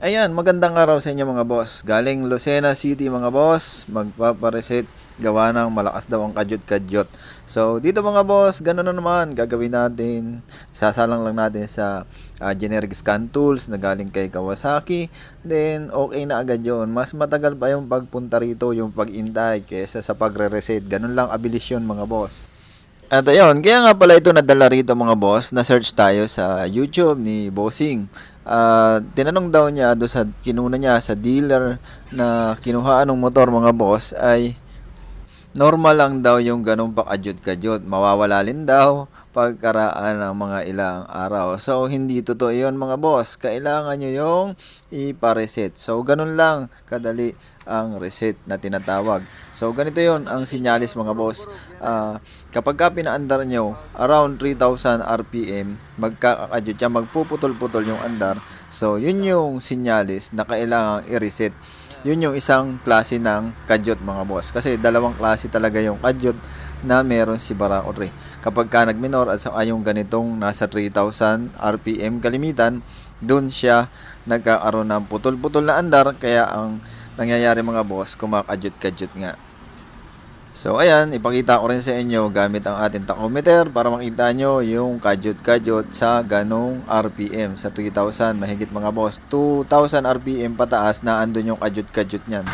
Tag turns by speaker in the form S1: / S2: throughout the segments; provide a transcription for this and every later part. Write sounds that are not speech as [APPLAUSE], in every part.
S1: Ayan, magandang araw sa inyo mga boss. Galing Lucena City mga boss, magpapareset gawa ng malakas daw ang kadyot-kadyot. So, dito mga boss, ganun na naman, gagawin natin. Sasalang lang natin sa ah, generic scan tools na galing kay Kawasaki. Then, okay na agad yon Mas matagal pa yung pagpunta rito, yung pag-intay, kesa sa pagre-reset. Ganun lang abilis yun mga boss. At ayun, kaya nga pala ito nadala rito mga boss, na-search tayo sa YouTube ni Bossing. Ah, tinanong daw niya do sa kinuna niya sa dealer na kinuhaan ng motor mga boss ay normal lang daw yung ganong pakadyot-kadyot. Mawawala rin daw pagkaraan ng mga ilang araw. So, hindi totoo yun mga boss. Kailangan nyo yung ipareset. So, ganun lang kadali ang reset na tinatawag. So, ganito yon ang sinyalis mga boss. Ah, kapag ka pinaandar nyo, around 3,000 RPM, magkakadyot yan, magpuputol-putol yung andar. So, yun yung sinyalis na kailangan i-reset yun yung isang klase ng kadyot mga boss. Kasi dalawang klase talaga yung kadyot na meron si Barako 3. Kapag ka nag-minor at saka yung ganitong nasa 3,000 RPM kalimitan, dun siya nagkakaroon ng putol-putol na andar kaya ang nangyayari mga boss, kumakadyot-kadyot nga. So ayan, ipakita ko rin sa inyo gamit ang ating tachometer para makita nyo yung kadyot-kadyot sa ganong RPM sa 3,000 mahigit mga boss. 2,000 RPM pataas na andun yung kadyot-kadyot niyan.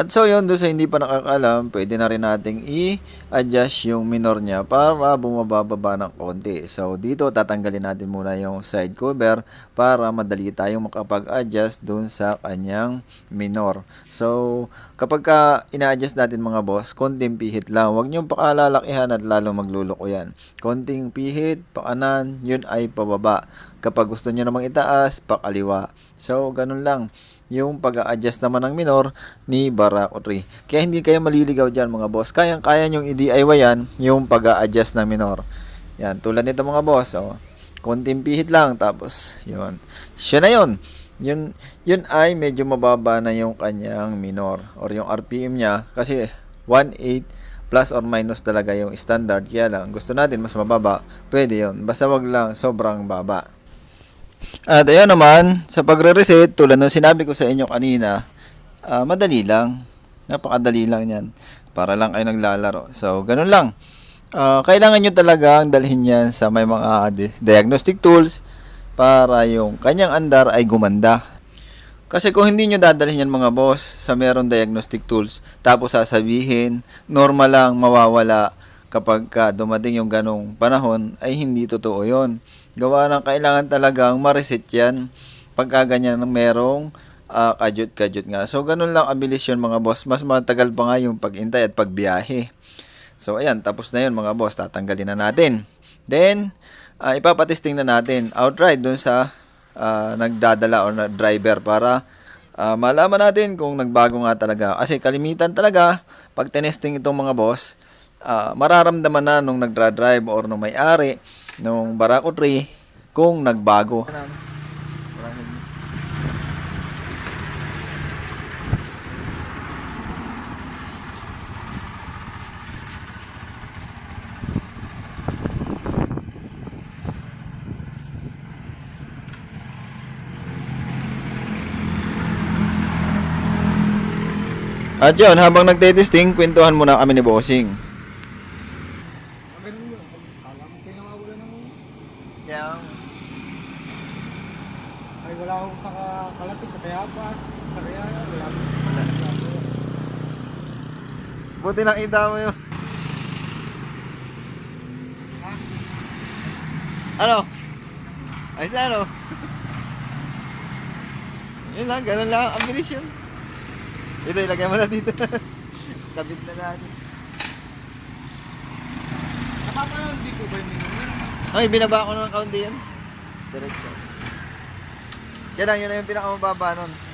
S1: At so yun, doon sa hindi pa nakakalam, pwede na rin nating i-adjust yung minor niya para bumababa ng konti. So dito tatanggalin natin muna yung side cover para madali tayong makapag-adjust doon sa kanyang minor. So kapag ka ina-adjust natin mga boss, konting pihit lang. Huwag niyong pakalalakihan at lalong magluloko yan. Konting pihit, pakanan, yun ay pababa. Kapag gusto niyo namang itaas, pakaliwa. So ganun lang yung pag-a-adjust naman ng minor ni Barako 3. Kaya hindi kayo maliligaw dyan mga boss. Kayang-kaya nyong i-DIY yan yung pag-a-adjust ng minor. Yan, tulad nito mga boss. Oh. Konting pihit lang, tapos yun. Siya na yun. Yun, yun ay medyo mababa na yung kanyang minor or yung RPM niya kasi 1.8 plus or minus talaga yung standard. Kaya lang, gusto natin mas mababa, pwede yun. Basta wag lang sobrang baba. At ayun naman, sa pagre-reset, tulad ng sinabi ko sa inyo kanina, ah, madali lang. Napakadali lang yan. Para lang kayo naglalaro. So, ganun lang. Ah, kailangan nyo talagang dalhin yan sa may mga di- diagnostic tools para yung kanyang andar ay gumanda. Kasi kung hindi nyo dadalhin yan mga boss sa meron diagnostic tools, tapos sasabihin, normal lang, mawawala kapag ka dumating yung ganong panahon, ay hindi totoo yon Gawa ng kailangan talagang ma-reset yan pagka ganyan merong ah, kadyot-kadyot nga. So, ganun lang abilis yun mga boss. Mas matagal pa nga yung pag-intay at pagbiyahe. So, ayan, tapos na yun mga boss. Tatanggalin na natin. Then, ah, ipapatesting na natin outright dun sa ah, nagdadala or na driver para ah, malaman natin kung nagbago nga talaga. Kasi kalimitan talaga, pag tinesting itong mga boss, ah, mararamdaman na nung nagdra-drive or nung may-ari nung Barako 3 kung nagbago. At yun, habang nagte-testing, kwentuhan muna kami ni Bossing.
S2: Ganun yun. Kala mo kayo nawawala ng...
S1: Kaya,
S2: Ay, wala akong sa ka- kalapit, sa Kayapas, sa Kayaya, wala akong
S1: buti nakita mo yun.
S2: Ha?
S1: Ano? Ayos na ano? Yun lang, ganun lang. Ang bilis yun. Ito, ilagay mo na dito. [LAUGHS] Kabit na natin.
S2: Napapanood hindi ko ba yung minumin?
S1: Ay, binaba ko ng kaunti yan. Diretso. Yan lang, yun na yung pinakamababa nun.